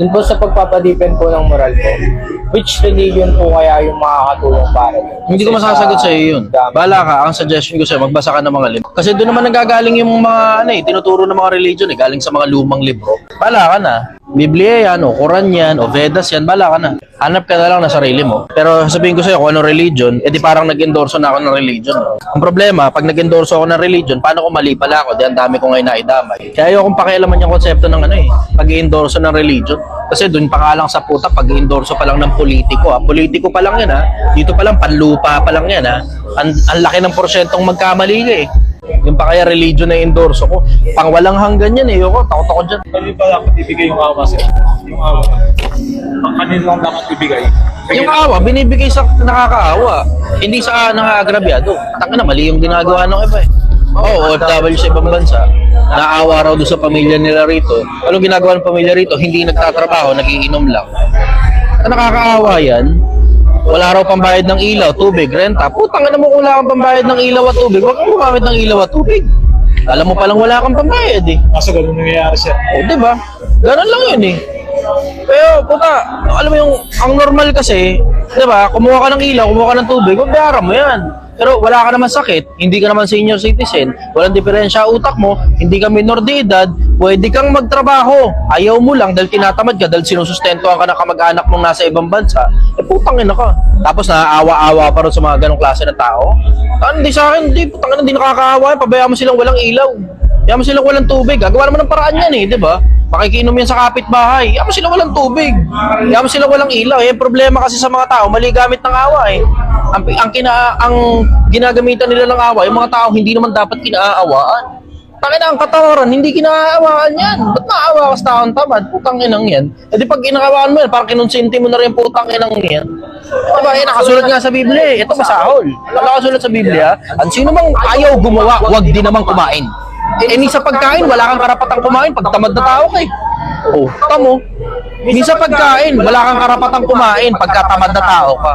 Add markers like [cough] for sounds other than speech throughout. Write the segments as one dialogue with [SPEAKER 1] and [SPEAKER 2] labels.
[SPEAKER 1] Dun po sa pagpapadipen po ng moral po, which religion po kaya yung makakatulong para dun?
[SPEAKER 2] Hindi ko masasagot
[SPEAKER 1] sa
[SPEAKER 2] iyo yun.
[SPEAKER 1] dami-
[SPEAKER 2] Bala ka, ang suggestion ko sa'yo, magbasa ka ng mga libro. Kasi doon naman nagagaling yung mga, ano eh, tinuturo ng mga religion eh, galing sa mga lumang libro. Bala ka na. Biblia yan, o Quran yan, o Vedas yan, bala ka na. Hanap ka na lang na sarili mo. Pero sabihin ko sa'yo kung anong religion, edi parang nag-endorso na ako ng religion. Ang problema, pag nag-endorso ako ng religion, paano kung mali pala ako? Di ang dami ko ngayon naidamay. Kaya ayokong pakialaman yung konsepto ng ano eh, pag-endorso ng religion. Kasi doon pa nga lang sa puta, pag-endorso pa lang ng politiko. Ha? Politiko pa lang yan ha. Dito pa lang, panlupa pa lang yan ha. Ang, ang laki ng porsyentong magkamali ka eh. Yung pa kaya religion na endorso ko. Pang walang hanggan yan eh. Yoko, takot ako dyan.
[SPEAKER 3] Kanino ba dapat ibigay yung awa sir? Yung awa. Ang kanino lang dapat ibigay?
[SPEAKER 2] Yung awa, binibigay sa nakakaawa. Hindi sa nakaagrabyado. Taka na, mali yung ginagawa ng iba eh. Oo, OFW sa ibang bansa. Naawa raw doon sa pamilya nila rito. Anong ginagawa ng pamilya rito? Hindi nagtatrabaho, nagiinom lang. Ang nakakaawa yan. Wala raw pambayad ng ilaw, tubig, renta. Putang ina mo kung wala kang pambayad ng ilaw at tubig. Huwag kang gumamit ng ilaw at tubig. Alam mo palang wala kang pambayad eh.
[SPEAKER 3] Kaso ganun nangyayari sir.
[SPEAKER 2] O, di ba? Ganun lang yun eh. Pero, puta, alam mo yung, ang normal kasi, di ba, kumuha ka ng ilaw, kumuha ka ng tubig, babayaran mo yan. Pero wala ka naman sakit, hindi ka naman senior citizen, walang diferensya utak mo, hindi ka minor de edad, pwede kang magtrabaho. Ayaw mo lang dahil tinatamad ka, dahil sinusustentuhan ka ng kamag-anak mong nasa ibang bansa, eh putang ina ka. Tapos naaawa-awa pa rin sa mga ganong klase ng tao. Ano, hindi sa akin, hindi, putang ina, hindi nakakaawa, pabayaan mo silang walang ilaw. Hayaan mo silang walang tubig. Gagawa naman ng paraan yan eh, di ba? Makikinom yan sa kapitbahay. Hayaan mo silang walang tubig. Hayaan mo silang walang ilaw. Eh, problema kasi sa mga tao, mali gamit ng awa eh. Ang, ang, kina, ang ginagamitan nila ng awa, yung mga tao hindi naman dapat kinaaawaan. Tangina ang katawaran, hindi kinaawaan yan. Ba't maawa ka sa taong tamad? Putang inang yan. E di pag inaawaan mo yan, parang kinonsinti mo na rin putang inang yan. Diba, eh, nakasulat nga sa Biblia eh. Ito masahol. Nakasulat sa Biblia, ang sino mang ayaw gumawa, wag din namang kumain. Eh, ni sa pagkain, wala kang karapatang kumain pag tamad na tao ka eh. Oh, tamo. Ni sa pagkain, wala kang karapatang kumain pagka tamad na tao ka.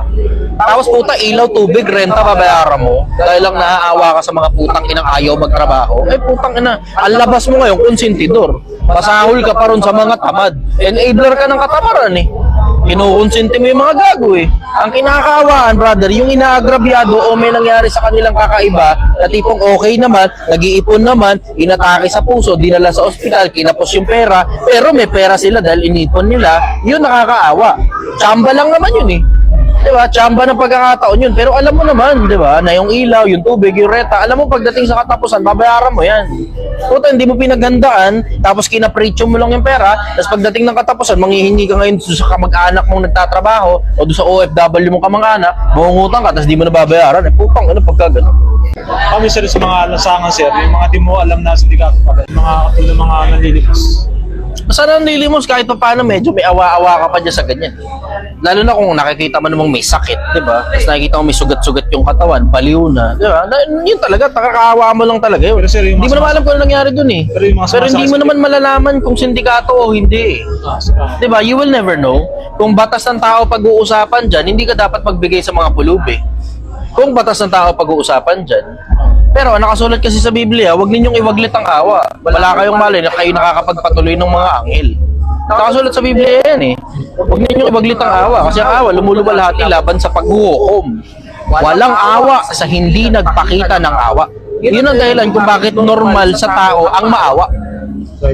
[SPEAKER 2] Tapos puta, ilaw, tubig, renta, babayaran mo. Dahil lang naaawa ka sa mga putang inang ayaw magtrabaho. Eh putang ina, ang labas mo ngayon, konsentidor. Pasahol ka pa ron sa mga tamad. Enabler ka ng katamaran eh. Kinukonsente mo yung mga gago eh. Ang kinakaawaan, brother, yung inaagrabyado o may nangyari sa kanilang kakaiba na tipong okay naman, nag-iipon naman, inatake sa puso, dinala sa ospital, kinapos yung pera, pero may pera sila dahil inipon nila, yun nakakaawa. Chamba lang naman yun eh. Di ba? Chamba ng pagkakataon yun. Pero alam mo naman, di ba, na yung ilaw, yung tubig, yung reta, alam mo pagdating sa katapusan, babayaran mo yan. Puta, hindi mo pinaghandaan, tapos kinaprecho mo lang yung pera, tapos pagdating ng katapusan, manghihingi ka ngayon sa kamag-anak mong nagtatrabaho, o doon sa OFW mong kamag-anak, mangungutang ka, tapos di mo na babayaran. Eh, putang, ano pagka ganun?
[SPEAKER 3] Kami sir sa mga lansangan sir, yung mga di mo alam na sindikato pala, yung mga katulad mga nanlilimos.
[SPEAKER 2] Nang nilimos kahit pa paano medyo may awa-awa ka pa dyan sa ganyan. Lalo na kung nakikita mo namang may sakit, di ba? Tapos nakikita mo may sugat-sugat yung katawan, baliw na, di ba? Na, yun talaga, nakakaawa mo lang talaga yun. Hindi mo naman alam kung ano nangyari dun eh.
[SPEAKER 3] Pero yung mga
[SPEAKER 2] Pero hindi mo naman malalaman kung sindikato o hindi eh. Di ba? You will never know. Kung batas ng tao pag-uusapan dyan, hindi ka dapat magbigay sa mga pulubi. Kung batas ng tao pag-uusapan dyan. Pero nakasulat kasi sa Biblia, huwag ninyong iwaglit ang awa. Wala kayong mali na kayo nakakapagpatuloy ng mga angel. Nakasulat sa Biblia yan eh. Huwag ninyong iwaglit ang awa. Kasi ang awa, lumuluwalhati laban sa paghuhukom. Walang awa sa hindi nagpakita ng awa. Yun ang dahilan kung bakit normal sa tao ang maawa.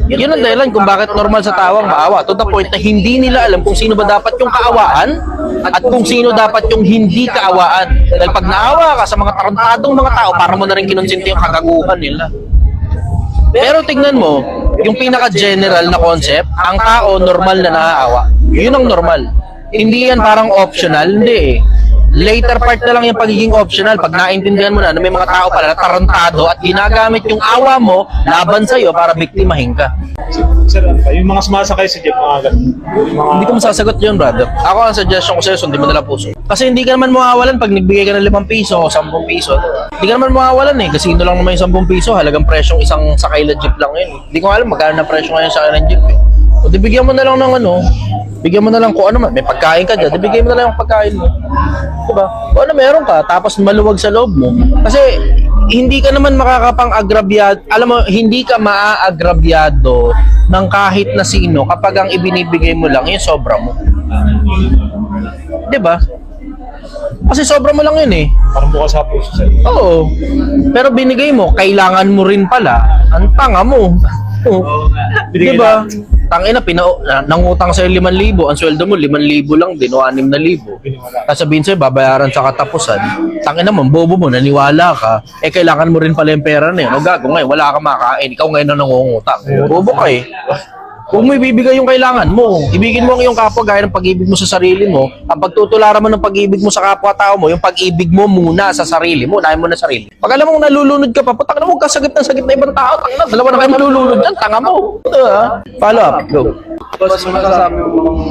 [SPEAKER 2] Yun ang dahilan kung bakit normal sa tao ang maawa. To the point na hindi nila alam kung sino ba dapat yung kaawaan at kung sino dapat yung hindi kaawaan. Dahil pag naawa ka sa mga tarantadong mga tao, para mo na rin kinonsinti yung kagaguhan nila. Pero tignan mo, yung pinaka-general na concept, ang tao normal na naaawa. Yun ang normal. Hindi yan parang optional, hindi eh. Later part na lang yung pagiging optional pag naintindihan mo na na may mga tao pala na tarantado at ginagamit yung awa mo laban sa'yo para biktimahin ka.
[SPEAKER 3] Sir, ano? Yung mga sumasakay sa jeep, mga ganun. Mga...
[SPEAKER 2] Hindi ko masasagot yun, brother. Ako ang suggestion ko sa'yo, sundin mo na puso. Kasi hindi ka naman mawawalan pag nagbigay ka ng 5 piso o 10 piso. Hindi ka naman mawawalan eh. Kasi ino lang naman yung 10 piso, halagang presyong isang sakay na jeep lang yun. Hindi ko alam magkano na presyo ngayon sa ng jeep eh. O di bigyan mo na lang ng ano, bigyan mo na lang kung ano man, may pagkain ka dyan, di bigyan mo na lang yung pagkain mo. Diba? Kung ano meron ka, tapos maluwag sa loob mo. Kasi hindi ka naman makakapang-agrabyado, alam mo, hindi ka maaagrabyado ng kahit na sino kapag ang ibinibigay mo lang yung sobra mo. 'Di ba? Kasi sobra mo lang yun eh.
[SPEAKER 3] Parang bukas sa puso.
[SPEAKER 2] Oo. Pero binigay mo, kailangan mo rin pala. Ang tanga mo. Oo. [laughs]
[SPEAKER 3] Binigay
[SPEAKER 2] Di ba? Tangina, pina, na, nangutang sa'yo 5,000, ang sweldo mo 5,000 lang din o 6,000. Tapos sabihin sa'yo, babayaran sa katapusan. Tangina mo, bobo mo, naniwala ka. Eh, kailangan mo rin pala yung pera na yun. O gago ngayon, wala ka makain. Ikaw ngayon na nangungutang. Bobo ka eh. Huwag mo ibibigay yung kailangan mo. Ibigin mo ang iyong kapwa gaya ng pag-ibig mo sa sarili mo. Ang pagtutularan mo ng pag-ibig mo sa kapwa-tao mo, yung pag-ibig mo muna sa sarili mo, unahin mo na sarili. Pag alam mong nalulunod ka pa, putang na mo, kasagit ng sagit na ibang tao, tanga na, dalawa na kayo malulunod dyan, tanga mo. Diba? Follow up, go.
[SPEAKER 4] Boss, masasabi mo kung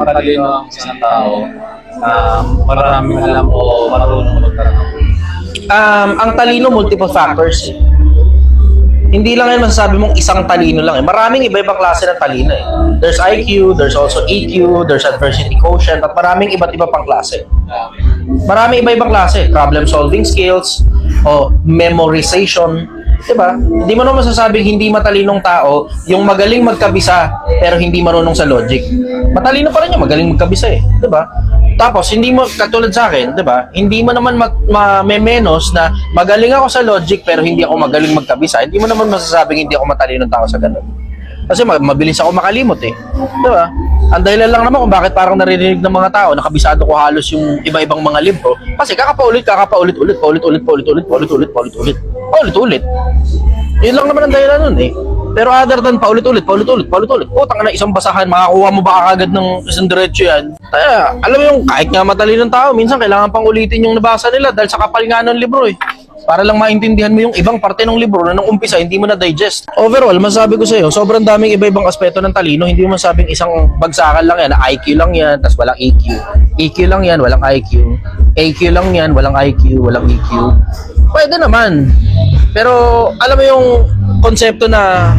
[SPEAKER 4] matalino ang isang tao, um, maraming alam o marunong magkaroon.
[SPEAKER 2] Um, ang talino, multiple factors. Hindi lang yan masasabi mong isang talino lang eh. Maraming iba-ibang klase ng talino eh. There's IQ, there's also EQ, there's adversity quotient, at maraming iba't iba pang klase. Maraming iba-ibang klase. Problem solving skills, o memorization, Diba? Hindi mo naman masasabing hindi matalinong tao yung magaling magkabisa pero hindi marunong sa logic. Matalino pa rin yung magaling magkabisa eh. Diba? Tapos, hindi mo, katulad sa akin, diba? Hindi mo naman mag, ma, may menos na magaling ako sa logic pero hindi ako magaling magkabisa. Hindi mo naman masasabing hindi ako matalinong tao sa ganun. Kasi ma- mabilis ako makalimot eh. Diba? Ang dahilan lang naman kung bakit parang naririnig ng mga tao, nakabisado ko halos yung iba-ibang mga libro. Kasi kakapaulit, kakapaulit-ulit, paulit-ulit, paulit-ulit, paulit-ulit, paulit-ulit, paulit-ulit. Yun lang naman ang dahilan nun eh. Pero other than paulit-ulit, paulit-ulit, paulit-ulit, putang na isang basahan, makakuha mo ba agad ng isang diretso yan? Kaya, alam mo yung kahit nga matalinong tao, minsan kailangan pang ulitin yung nabasa nila dahil sa kapal nga ng libro eh. Para lang maintindihan mo yung ibang parte ng libro na nung umpisa hindi mo na digest. Overall, masabi ko sa iyo, sobrang daming iba-ibang aspeto ng talino. Hindi mo masabing isang bagsakan lang yan, IQ lang yan, tapos walang EQ. EQ lang yan, walang IQ. AQ lang yan, walang IQ, walang EQ. Pwede naman. Pero alam mo yung konsepto na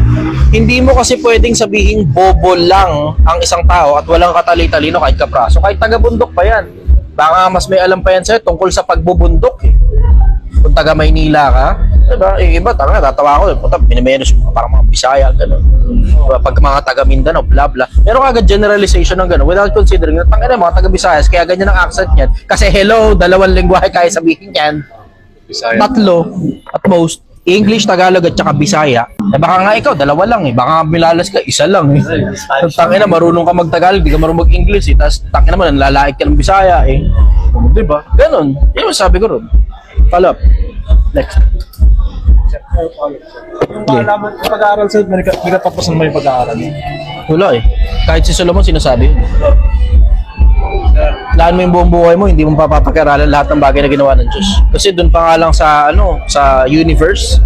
[SPEAKER 2] hindi mo kasi pwedeng sabihin bobo lang ang isang tao at walang katali-talino kahit kapraso. Kahit taga-bundok pa yan. Baka mas may alam pa yan sa'yo tungkol sa pagbubundok eh. Kung taga Maynila ka, diba? Eh, iba, tanga, tatawa ko. Puta, minimenos mo, parang mga Bisaya, gano'n. Diba? Pag mga taga Mindanao, bla bla. Pero kagad generalization ng gano'n without considering na tanga na mga taga Visayas, kaya ganyan ang accent niyan. Kasi hello, dalawang lingwahe kaya sabihin yan.
[SPEAKER 4] Bisaya.
[SPEAKER 2] Tatlo, at most. English, Tagalog at saka Bisaya. Eh baka nga ikaw, dalawa lang eh. Baka milalas ka, isa lang eh. Tangina, marunong ka mag-Tagalog, di ka marunong mag-English eh. Tapos tangina mo, nanlalait ka ng Bisaya eh. Di ba? Ganon. Yun ang sabi ko ron. Follow up. Next.
[SPEAKER 3] Yung kaalaman, yung pag-aaral sir, may may katapusan mo yung pag-aaral.
[SPEAKER 2] Wala eh. Kahit si Solomon sinasabi yun. Laan mo yung buong buhay mo, hindi mo papapag-aralan lahat ng bagay na ginawa ng Diyos. Kasi doon pa nga lang sa, ano, sa universe,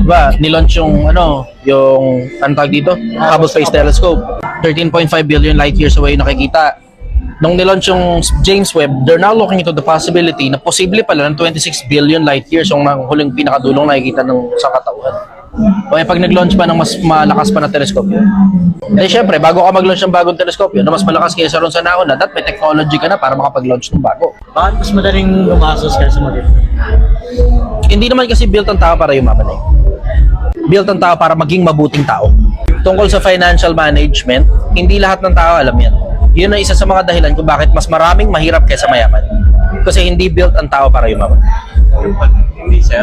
[SPEAKER 2] diba, nilaunch yung, ano, yung, anong tawag dito? Hubble Space Telescope. 13.5 billion light years away yung nakikita. Nung nilaunch yung James Webb, they're now looking into the possibility na posible pala ng 26 billion light years yung huling pinakadulong nakikita ng sa katauhan. O eh, pag nag-launch pa ng mas malakas pa na teleskopyo. Eh, syempre, bago ka mag-launch ng bagong teleskopyo na mas malakas kaysa ron sa nauna, that may technology ka na para makapag-launch ng bago.
[SPEAKER 5] Bakit mas madaling lumasos kaysa mag
[SPEAKER 2] Hindi naman kasi built ang tao para yumaman eh. Built ang tao para maging mabuting tao. Tungkol sa financial management, hindi lahat ng tao alam yan. Yun ang isa sa mga dahilan kung bakit mas maraming mahirap kaysa mayaman. Kasi hindi built ang tao para yumaman.
[SPEAKER 4] Hindi, sir.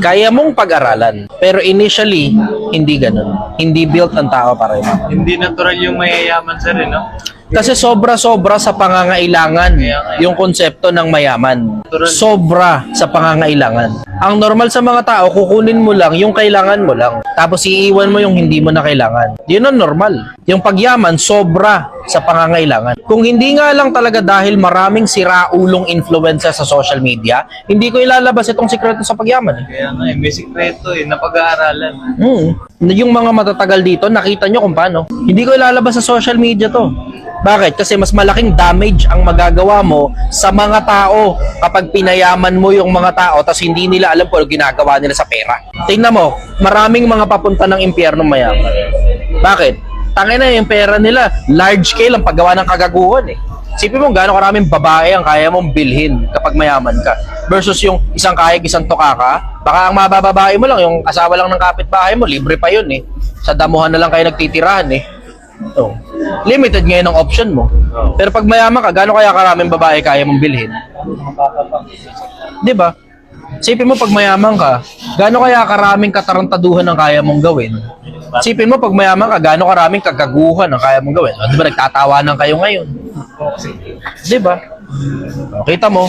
[SPEAKER 2] Kaya mong pag-aralan, pero initially, hindi ganun. Hindi built ang tao para yumaman.
[SPEAKER 4] Hindi natural yung mayayaman, sir, eh, no?
[SPEAKER 2] Kasi sobra-sobra sa pangangailangan yung konsepto ng mayaman. Sobra sa pangangailangan. Ang normal sa mga tao, kukunin mo lang yung kailangan mo lang. Tapos iiwan mo yung hindi mo na kailangan. Yun ang normal. Yung pagyaman, sobra sa pangangailangan. Kung hindi nga lang talaga dahil maraming siraulong influencer sa social media, hindi ko ilalabas itong sikreto sa pagyaman.
[SPEAKER 4] Kaya nga, eh, may sikreto eh, na pag-aaralan.
[SPEAKER 2] Hmm. Yung mga matatagal dito, nakita nyo kung paano. Hindi ko ilalabas sa social media to. Bakit? Kasi mas malaking damage ang magagawa mo sa mga tao kapag pinayaman mo yung mga tao tapos hindi nila alam kung ano ginagawa nila sa pera. Tingnan mo, maraming mga papunta ng impyerno mayaman. Bakit? Tangin na yung pera nila, large scale ang paggawa ng kagaguhan eh. Sipin mo gaano karaming babae ang kaya mong bilhin kapag mayaman ka versus yung isang kahig, isang tukaka. Baka ang mabababae mo lang, yung asawa lang ng kapitbahay mo, libre pa yun eh. Sa damuhan na lang kayo nagtitirahan eh. Oh. Limited ngayon ang option mo. Pero pag mayaman ka, gaano kaya karaming babae kaya mong bilhin? 'Di ba? Sipin mo pag mayaman ka, gaano kaya karaming katarantaduhan ang kaya mong gawin? Sipin mo pag mayaman ka, gaano karaming kagaguhan ang kaya mong gawin? O, di ba nagtatawanan kayo ngayon? Di ba? Kita mo?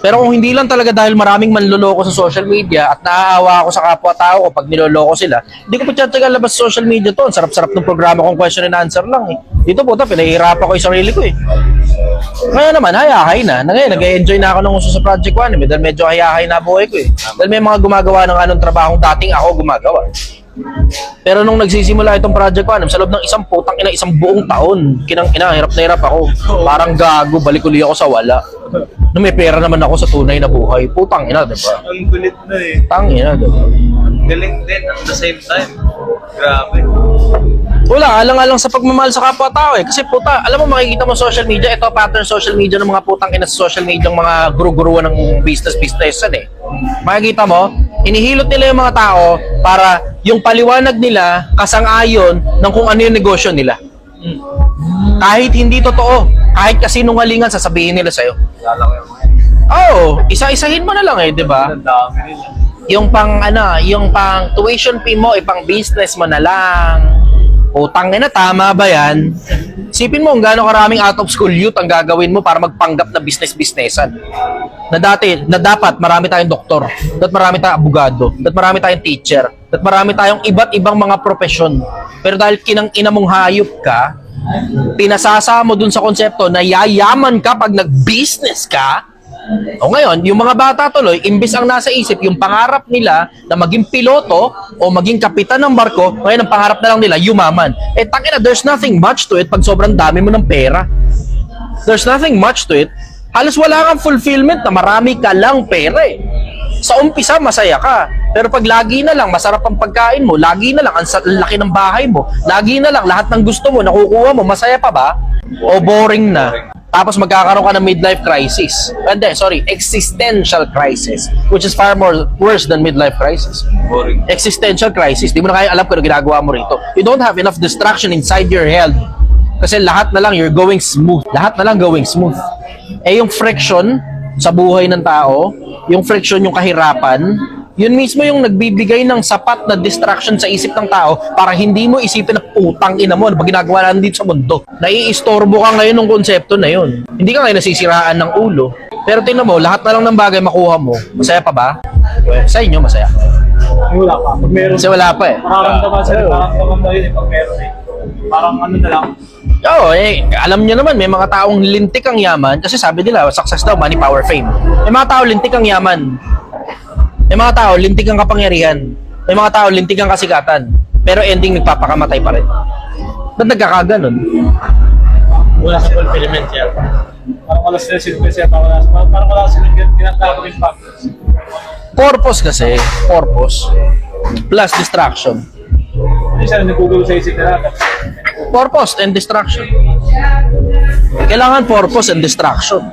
[SPEAKER 2] Pero kung hindi lang talaga dahil maraming manloloko sa social media at naaawa ako sa kapwa-tao ko pag niloloko sila, hindi ko pa tiyatagal labas sa social media to. Ang sarap-sarap ng programa kong question and answer lang eh. Dito po, pinahihirapan ko yung sarili ko eh. Ngayon naman, hayahay na. na ngayon, nag-enjoy na ako ng uso sa Project One. Eh. Dahil medyo hayahay na buhay ko eh. Dahil may mga gumagawa ng anong trabahong dating ako gumagawa. Pero nung nagsisimula itong Project One, sa loob ng isang putang ina, isang buong taon, kinang ina, hirap na hirap ako. Parang gago, balik uli ako sa wala. Nung may pera naman ako sa tunay na buhay. Putang ina, di ba?
[SPEAKER 3] Ang kulit na eh.
[SPEAKER 2] Tang ina, di ba?
[SPEAKER 4] Galing din at the same time. Grabe.
[SPEAKER 2] Wala, alang-alang sa pagmamahal sa kapwa-tao eh. Kasi puta, alam mo makikita mo social media, ito pattern social media ng mga putang ina sa social media ng mga guru-guruan ng business-businessan eh. Makikita mo, inihilot nila yung mga tao para yung paliwanag nila kasang-ayon ng kung ano yung negosyo nila. Kahit hindi totoo, kahit kasinungalingan sasabihin nila sa'yo. Oo, oh, isa-isahin mo na lang eh, di ba? Yung pang ano, yung pang tuition fee mo, ipang business mo na lang. Utang na, tama ba yan? Sipin mo kung gaano karaming out of school youth ang gagawin mo para magpanggap na business-businessan. Na dati, na dapat marami tayong doktor, dapat marami tayong abogado, dapat marami tayong teacher, dapat marami tayong iba't ibang mga profesyon. Pero dahil kinang ina mong hayop ka, pinasasa mo dun sa konsepto na yayaman ka pag nag-business ka, o ngayon, yung mga bata tuloy, imbis ang nasa isip, yung pangarap nila na maging piloto o maging kapitan ng barko, ngayon ang pangarap na lang nila, yumaman. Eh, tangina, there's nothing much to it pag sobrang dami mo ng pera. There's nothing much to it. Halos wala kang fulfillment na marami ka lang pera eh. Sa umpisa, masaya ka. Pero pag lagi na lang, masarap ang pagkain mo, lagi na lang, ang laki ng bahay mo, lagi na lang, lahat ng gusto mo, nakukuha mo, masaya pa ba? O boring na? Tapos magkakaroon ka ng midlife crisis. Hindi, sorry, existential crisis. Which is far more worse than midlife crisis.
[SPEAKER 4] Boring.
[SPEAKER 2] Existential crisis. Di mo na kaya alam kung ano ginagawa mo rito. You don't have enough distraction inside your head. Kasi lahat na lang you're going smooth. Lahat na lang going smooth. Eh yung friction sa buhay ng tao, yung friction, yung kahirapan, yun mismo yung nagbibigay ng sapat na distraction sa isip ng tao para hindi mo isipin na putang ina mo ano ba ginagawa natin dito sa mundo. Naiistorbo ka ngayon ng konsepto na yun. Hindi ka ngayon nasisiraan ng ulo. Pero tingnan mo, lahat na lang ng bagay makuha mo. Masaya pa ba? Sa inyo, masaya.
[SPEAKER 3] Wala pa. Pag meron,
[SPEAKER 2] Kasi wala pa eh.
[SPEAKER 3] mararamdaman sa mararamdaman mo yun eh pag meron eh. Parang ano na lang.
[SPEAKER 2] Oo, eh, alam niyo naman, may mga taong lintik ang yaman kasi sabi nila, success daw, money, power, fame. May mga tao lintik ang yaman. May mga tao lintik ang kapangyarihan. May mga tao lintik ang kasikatan. Pero ending nagpapakamatay pa rin. Ba't nagkakaganon?
[SPEAKER 5] Wala sa fulfillment yan.
[SPEAKER 3] Parang wala sila sinukwesya, parang wala, parang wala sila ginagawa yung factors.
[SPEAKER 2] Purpose kasi, purpose, plus distraction.
[SPEAKER 3] Minsan nagugulo sa isip nila.
[SPEAKER 2] Purpose and distraction. Kailangan purpose and distraction.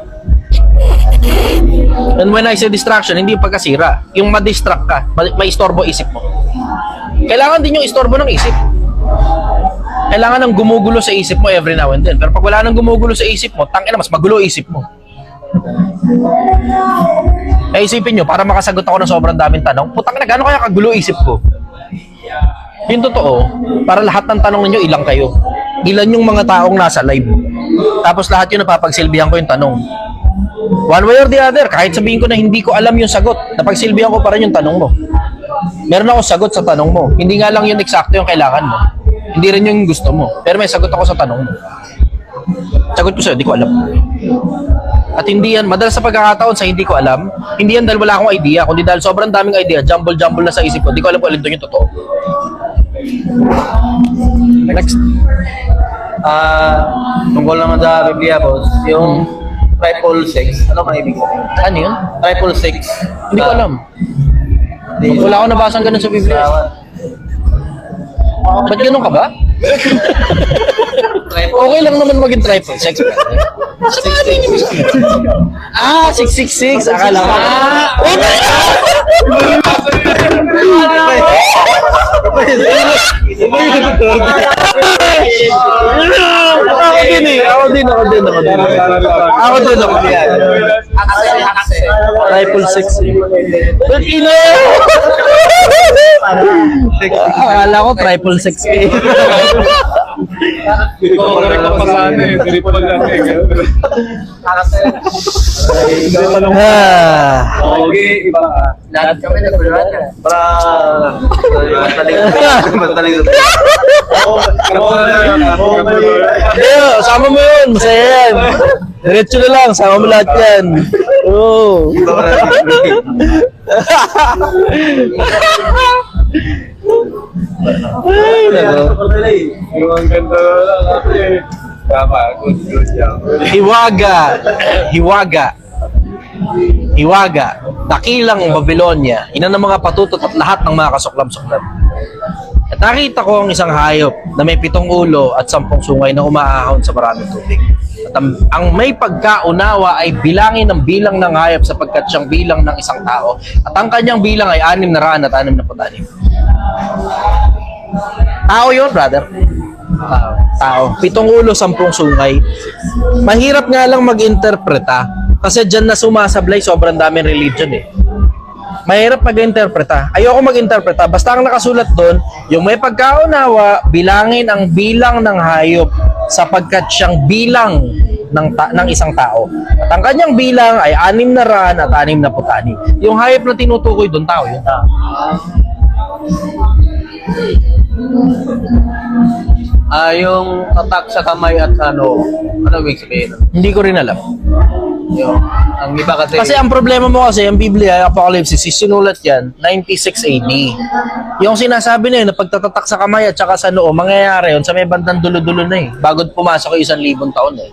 [SPEAKER 2] And when I say distraction, hindi yung pagkasira. Yung ma-distract ka, ma- may istorbo isip mo. Kailangan din yung istorbo ng isip. Kailangan ng gumugulo sa isip mo every now and then. Pero pag wala nang gumugulo sa isip mo, tangina mas magulo isip mo. Eh isipin nyo, para makasagot ako ng sobrang daming tanong, putang na, gano'n kaya kagulo isip ko? Yung totoo, para lahat ng tanong ninyo, ilang kayo? Ilan yung mga taong nasa live? Tapos lahat yun napapagsilbihan ko yung tanong. One way or the other, kahit sabihin ko na hindi ko alam yung sagot, napagsilbihan ko pa rin yung tanong mo. Meron akong sagot sa tanong mo. Hindi nga lang yun eksakto yung kailangan mo. Hindi rin yung gusto mo. Pero may sagot ako sa tanong mo. Sagot ko sa'yo, hindi ko alam. At hindi yan, madalas sa pagkakataon sa hindi ko alam, hindi yan dahil wala akong idea, kundi dahil sobrang daming idea, jumble-jumble na sa isip ko, hindi ko alam kung alin doon yung totoo. Next.
[SPEAKER 4] Ah, tungkol naman sa Biblia, boss, yung triple six, ano ka ibig sabihin?
[SPEAKER 2] Ano yun?
[SPEAKER 4] Triple six.
[SPEAKER 2] Hindi ko alam. Wala akong nabasang ganun sa Biblia. Ba't ganun ka ba? Okay lang naman maging triple sex. brother. Mga hindi Ah, 666. Akala ko. Ah, okay. Ako din eh. Ako din, ako din, ako din. Ako din, ako din. Triple six. Ba't ina? Akala ko triple six eh.
[SPEAKER 4] Ikaw ka rin kapasana eh. Triple lang eh.
[SPEAKER 2] Ah.
[SPEAKER 4] Okay, iba.
[SPEAKER 5] Lahat kami nag-run yan.
[SPEAKER 4] Para... Mataling sa Oo, ako na lang. Ako na lang.
[SPEAKER 2] Ayo, sama mo yun. Masaya yan. Diretso na lang. Sama mo lahat yan. Oo.
[SPEAKER 4] Na lang. [laughs]
[SPEAKER 2] Ay, nako.
[SPEAKER 4] Yung.
[SPEAKER 2] Hiwaga. Hiwaga. Hiwaga. Dakilang Babylonia. Ina ng mga patutot at lahat ng mga kasuklam-suklam. At nakita ko ang isang hayop na may pitong ulo at sampung sungay na umaahon sa maraming tubig. At ang, ang may pagkaunawa ay bilangin ng bilang ng hayop sapagkat siyang bilang ng isang tao. At ang kanyang bilang ay anim na raan at anim na putanim. Tao yun, brother. Tao. Tao. Pitong ulo, sampung sungay. Mahirap nga lang mag-interpreta kasi dyan na sumasablay sobrang daming religion eh. Mahirap mag-interpreta. Ayoko mag-interpreta. Basta ang nakasulat doon, yung may pagkaunawa, bilangin ang bilang ng hayop sapagkat siyang bilang ng, ta- ng isang tao. At ang kanyang bilang ay anim na ran at anim na putani. Yung hayop na tinutukoy doon, tao yun.
[SPEAKER 4] Ah, yung tatak sa kamay at ano, ano ibig sabihin?
[SPEAKER 2] Hindi ko rin alam.
[SPEAKER 4] Yung, ang iba kasi,
[SPEAKER 2] Kasi ang problema mo kasi, ang Biblia, Apocalypse, is sinulat yan, 96 AD. Yung sinasabi na yun, na pagtatatak sa kamay at saka sa noo, mangyayari yun sa may bandang dulo-dulo na eh. Bago pumasok yung isang libong taon eh.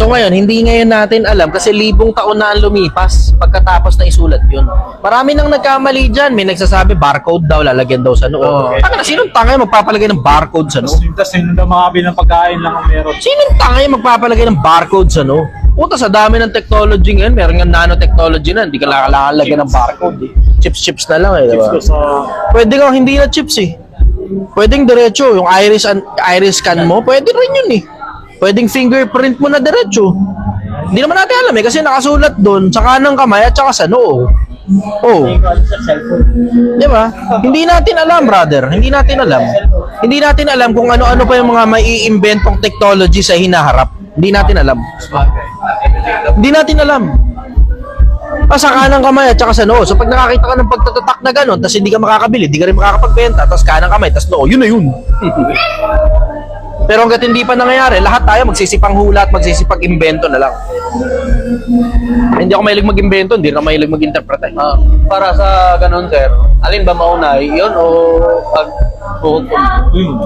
[SPEAKER 2] So ngayon, hindi ngayon natin alam kasi libong taon na ang lumipas pagkatapos na isulat yun. Marami nang nagkamali dyan. May nagsasabi barcode daw, lalagyan daw sa noo.
[SPEAKER 4] Oo.
[SPEAKER 2] Taka na, sinong tanga magpapalagay ng barcode sa noo?
[SPEAKER 3] Tapos yung mga bilang pagkain lang ang meron.
[SPEAKER 2] Sinong tanga magpapalagay ng barcode sa no? Puta, sa dami ng technology ngayon, meron nga nanotechnology na, hindi ka lakalagay ng barcode eh. Chips-chips na lang eh, di
[SPEAKER 3] Tips
[SPEAKER 2] ba?
[SPEAKER 3] ko sa
[SPEAKER 2] Pwede nga hindi na chips eh. Pwedeng diretso, yung iris an iris scan mo, pwede rin yun eh. Pwedeng fingerprint mo na diretso. Hindi naman natin alam eh, kasi nakasulat doon sa kanang kamay at saka sa noo. Oh. Di ba? Hindi natin alam, brother. Hindi natin alam. Hindi natin alam kung ano-ano pa yung mga maiimbentong technology sa hinaharap. Hindi natin alam. Hindi natin alam. Ah, sa kanang kamay at saka sa noo. So pag nakakita ka ng pagtatatak na gano'n, tapos hindi ka makakabili, hindi ka rin makakapagbenta, tapos kanang kamay, tapos noo, yun na yun. [laughs] Pero hanggat hindi pa nangyayari, lahat tayo magsisipang hula at magsisipag imbento na lang. Hindi ako mahilig mag-imbento, hindi na mahilig mag-interpret. eh.
[SPEAKER 4] ah, para sa ganun sir, alin ba maunay? Yun o pag hukom?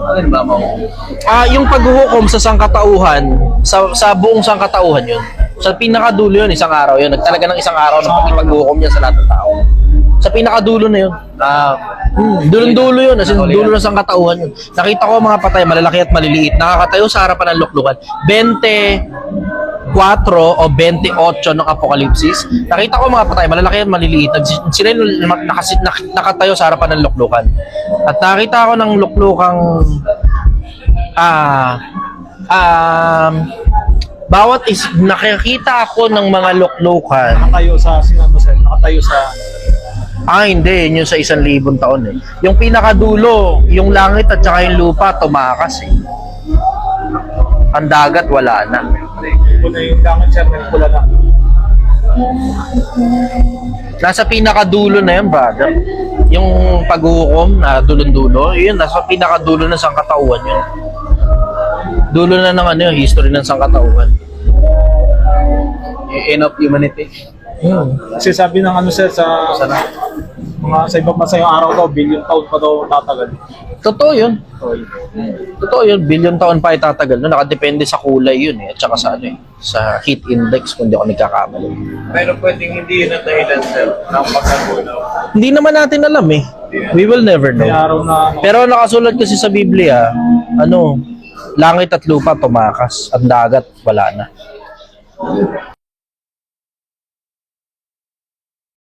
[SPEAKER 4] Alin ba maunay?
[SPEAKER 2] Ah, yung paghuhukom sa sangkatauhan, sa, sa buong sangkatauhan yun. Sa pinakadulo yun, isang araw yun. Nagtalaga ng isang araw ng paghuhukom niya sa lahat ng tao. Sa pinakadulo na yun.
[SPEAKER 4] Na,
[SPEAKER 2] Hmm, dulong-dulo yun. As in, dulo ng sangkatauhan yun. Nakita ko mga patay, malalaki at maliliit. Nakakatayo sa harapan ng luklukan. 24 o 28 ng Apokalipsis. Nakita ko mga patay, malalaki at maliliit. Sila yung nakasit, nak- nakatayo sa harapan ng luklukan. At nakita ko ng luklukang ah um, bawat is nakikita ako ng mga luklukan
[SPEAKER 3] nakatayo sa sinano sir, nakatayo sa
[SPEAKER 2] Ah, hindi. Yun yung sa isang libong taon eh. Yung pinakadulo, yung langit at saka yung lupa, tumakas eh. Ang dagat, wala na.
[SPEAKER 3] pula yung langit sir, may pula na.
[SPEAKER 2] Nasa pinakadulo na yun, brother. Yung paghuhukom na dulon-dulo, yun, nasa pinakadulo ng sangkatauhan yun. Dulo na ng ano yung history ng sangkatauhan.
[SPEAKER 4] end of humanity.
[SPEAKER 2] Hmm.
[SPEAKER 3] Kasi sabi ng ano sir sa mga sa ibang bansa yung araw daw, billion taon pa daw tatagal.
[SPEAKER 2] Totoo yun. Totoo yun. Billion taon pa itatagal. No? Nakadepende sa kulay yun eh. At saka sa ano eh. Sa heat index kung di ako nagkakamali.
[SPEAKER 4] Pero pwedeng hindi yun ang dahilan sir ng pagkagunaw.
[SPEAKER 2] Hindi naman natin alam eh. We will never
[SPEAKER 3] May
[SPEAKER 2] know.
[SPEAKER 3] araw na
[SPEAKER 2] Pero nakasulat kasi sa Biblia, ano, langit at lupa tumakas, at dagat wala na.